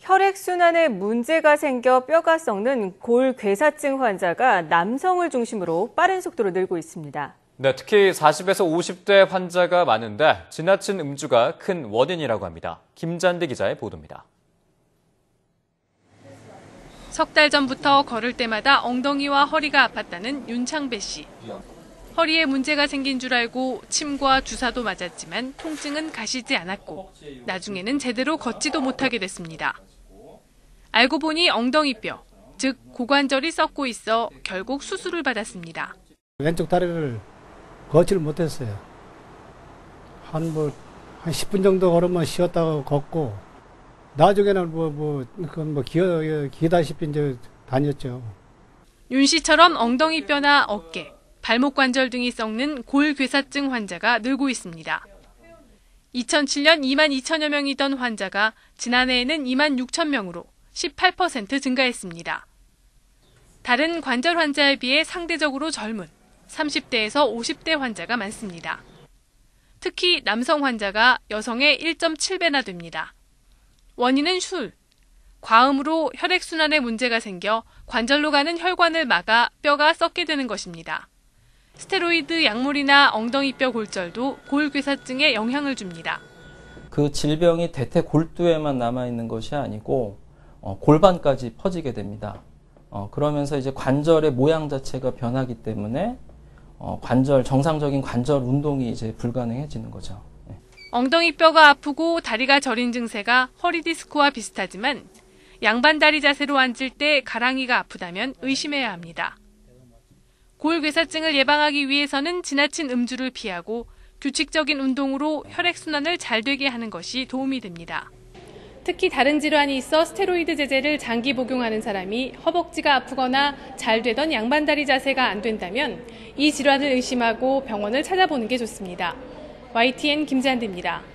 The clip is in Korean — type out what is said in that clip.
혈액순환에 문제가 생겨 뼈가 썩는 골괴사증 환자가 남성을 중심으로 빠른 속도로 늘고 있습니다. 네, 특히 40에서 50대 환자가 많은데 지나친 음주가 큰 원인이라고 합니다. 김잔디 기자의 보도입니다. 석 달 전부터 걸을 때마다 엉덩이와 허리가 아팠다는 윤창배 씨. 허리에 문제가 생긴 줄 알고 침과 주사도 맞았지만 통증은 가시지 않았고 나중에는 제대로 걷지도 못하게 됐습니다. 알고 보니 엉덩이뼈, 즉 고관절이 썩고 있어 결국 수술을 받았습니다. 왼쪽 다리를 걷지를 못했어요. 한 뭐, 한 10분 정도 걸으면 쉬었다가 걷고, 나중에는 뭐, 뭐, 그건 뭐, 기어, 기다시피 이제 다녔죠. 윤 씨처럼 엉덩이뼈나 어깨, 발목 관절 등이 썩는 골괴사증 환자가 늘고 있습니다. 2007년 2만 2천여 명이던 환자가 지난해에는 2만 6천 명으로 18% 증가했습니다. 다른 관절 환자에 비해 상대적으로 젊은 30대에서 50대 환자가 많습니다. 특히 남성 환자가 여성의 1.7배나 됩니다. 원인은 술, 과음으로 혈액순환에 문제가 생겨 관절로 가는 혈관을 막아 뼈가 썩게 되는 것입니다. 스테로이드 약물이나 엉덩이뼈 골절도 골괴사증에 영향을 줍니다. 그 질병이 대퇴 골두에만 남아 있는 것이 아니고 어, 골반까지 퍼지게 됩니다. 어, 그러면서 이제 관절의 모양 자체가 변하기 때문에 어, 관절 정상적인 관절 운동이 이제 불가능해지는 거죠. 네. 엉덩이뼈가 아프고 다리가 저린 증세가 허리 디스크와 비슷하지만 양반 다리 자세로 앉을 때 가랑이가 아프다면 의심해야 합니다. 골괴사증을 예방하기 위해서는 지나친 음주를 피하고 규칙적인 운동으로 혈액순환을 잘 되게 하는 것이 도움이 됩니다. 특히 다른 질환이 있어 스테로이드 제제를 장기 복용하는 사람이 허벅지가 아프거나 잘 되던 양반다리 자세가 안 된다면 이 질환을 의심하고 병원을 찾아보는 게 좋습니다. YTN 김잔디입니다.